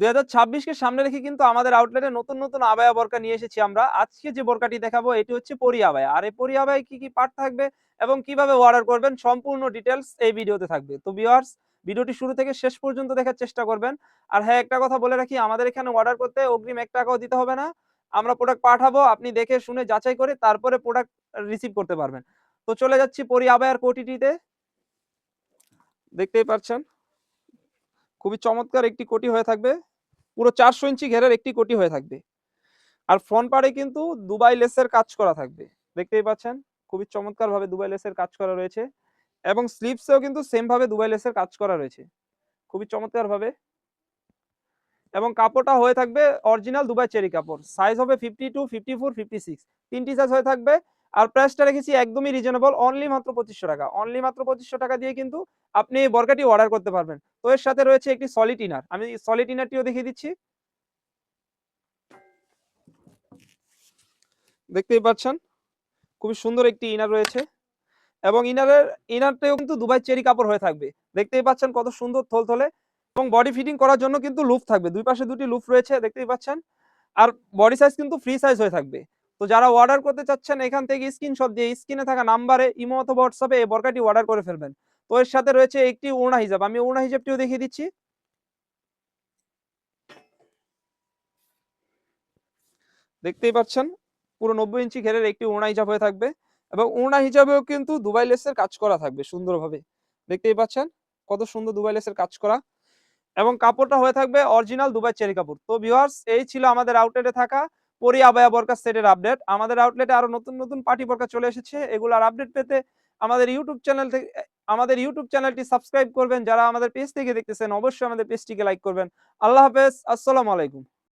দুই কে সামনে রেখে কিন্তু আমাদের আউটলেটে নতুন নতুন আবায়া বোরকা নিয়ে এসেছি আমরা। আজকে যে বোরকাটি দেখাবো, এটি হচ্ছে পরি আবায়া। আর এই পরি আবায় কি কি পার্ট থাকবে এবং কীভাবে অর্ডার করবেন সম্পূর্ণ ডিটেলস এই ভিডিওতে থাকবে। তো ভিউয়ার্স ভিডিওটি শুরু থেকে শেষ পর্যন্ত দেখার চেষ্টা করবেন। আর হ্যাঁ একটা কথা বলে রাখি, আমাদের এখানে অর্ডার করতে অগ্রিম এক টাকাও দিতে হবে না। আমরা প্রোডাক্ট পাঠাবো, আপনি দেখে শুনে যাচাই করে তারপরে প্রোডাক্ট রিসিভ করতে পারবেন। তো চলে যাচ্ছি পরি আবায়ার কোটিটিতে। দেখতেই পাচ্ছেন? খুবই চমৎকার একটি কোটি হয়ে থাকবে। পুরো চারশো ইঞ্চি ঘেরের একটি কোটি হয়ে থাকবে। আর ফ্রন্ট পাড়ে কিন্তু দুবাই লেসের কাজ করা থাকবে। দেখতেই পাচ্ছেন? খুবই চমৎকার ভাবে দুবাই লেসের কাজ করা রয়েছে। এবং স্লিপসেও কিন্তু সেম ভাবে দুবাই লেসের কাজ করা রয়েছে। খুবই চমৎকার ভাবে এবং কাপড়টা হয়ে থাকবে অরিজিনাল দুবাই চেরি কাপড়। সাইজ হবে fifty two fifty four fifty six তিনটি সাইজ হয়ে থাকবে। আর প্রাইসটা রেখেছি একদমই রিজনেবল অনলি মাত্র পঁচিশশো টাকা। অনলি মাত্র পঁচিশশো টাকা দিয়ে কিন্তু আপনি এই বর্গাটি অর্ডার করতে পারবেন। তো এর সাথে রয়েছে একটি সলিড ইনার আমি সলিড ইনারটিও দেখিয়ে দিচ্ছি। দেখতেই পাচ্ছেন? খুবই সুন্দর একটি ইনার রয়েছে। এবং ইনারের ইনারটাও কিন্তু দুবাই চেরি কাপড় হয়ে থাকবে। দেখতেই পাচ্ছেন কত সুন্দর থলথলে। এবং বডি ফিটিং করার জন্য কিন্তু লুপ থাকবে। দুই পাশে দুটি লুপ রয়েছে, দেখতেই পাচ্ছেন? আর বডি সাইজ কিন্তু ফ্রি সাইজ হয়ে থাকবে। তো যারা অর্ডার করতে চাচ্ছেন, এখান থেকে স্ক্রিনশট দিয়ে স্ক্রিনে থাকা নাম্বারে ইমো অথবা হোয়াটসঅ্যাপে এই বরকাটি অর্ডার করে ফেলবেন। তো এর সাথে রয়েছে একটি ওড়না হিজাব। আমি ওড়না হিজাবটিও দেখিয়ে দিচ্ছি। দেখতেই পাচ্ছেন, পুরো নব্বই ইঞ্চি ঘেরের একটি ওড়না হিজাব হয়ে থাকবে এবং ওড়না হিসাবেও কিন্তু দুবাই লেসের কাজ করা থাকবে সুন্দরভাবে। দেখতেই পাচ্ছেন, কত সুন্দর দুবাই লেসের কাজ করা। এবং কাপড়টা হয়ে থাকবে অরিজিনাল দুবাই চেরি কাপড়। তো ভিউয়ার্স এই ছিল আমাদের আউটলেটে থাকা পরি আবায়া বরকা সেটের আপডেট আমাদের আউটলেটে আরও নতুন নতুন পার্টি বরকা চলে এসেছে। এগুলার আপডেট পেতে আমাদের ইউটিউব চ্যানেল থেকে, আমাদের ইউটিউব চ্যানেলটি সাবস্ক্রাইব করবেন। যারা আমাদের পেজ থেকে দেখতেছেন, অবশ্যই আমাদের পেজটিকে লাইক করবেন। আল্লাহ হাফেজ, আসসালামু আলাইকুম।